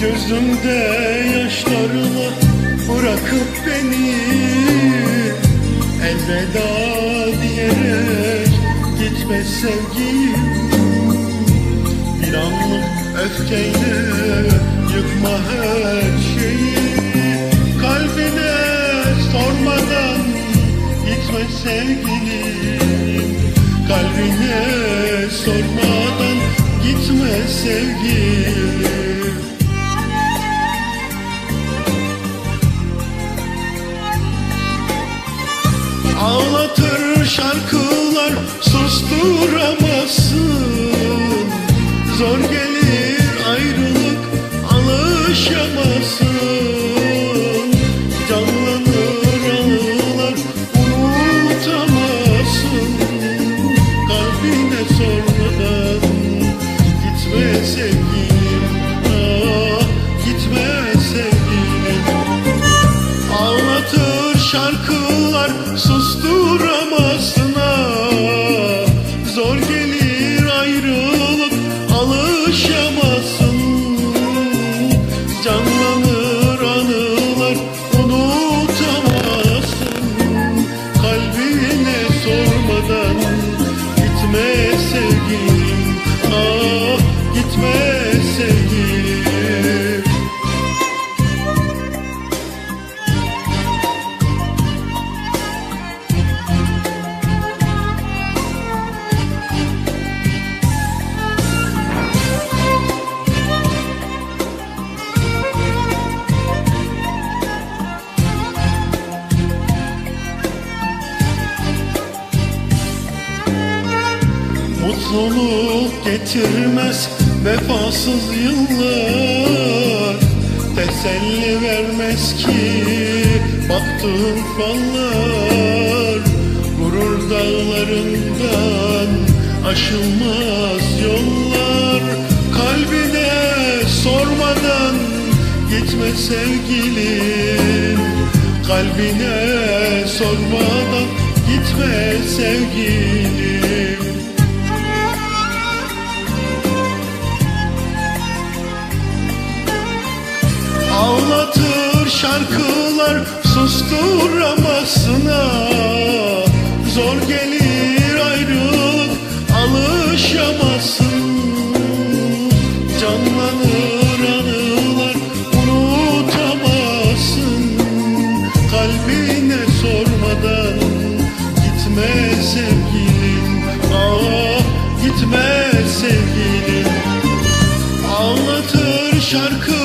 Gözümde yaşlarla bırakıp beni. Elveda diyerek gitme sevgilim. Bir anlık öfkeyle yıkma her şeyi. Kalbine sormadan gitme sevgilim. Kalbine sormadan gitme sevgilim susturamazsın Zor gelir ayrılık alışamazsın Canlanır anılar unutamazsın. Kalbine sormadan gitme sevgilim Ah gitme sevgilim. Ağlatır şarkılar susturamazsın Mutluluk getirmez vefasız yıllar. Teselli vermez ki baktığın fallar. Gurur dağlarından aşılmaz yollar. Kalbine sormadan gitme sevgilim. Kalbine sormadan gitme sevgilim anılar unutamazsın. Kalbine sormadan gitme sevgilim. Ah gitme sevgilim. Ağlatır şarkı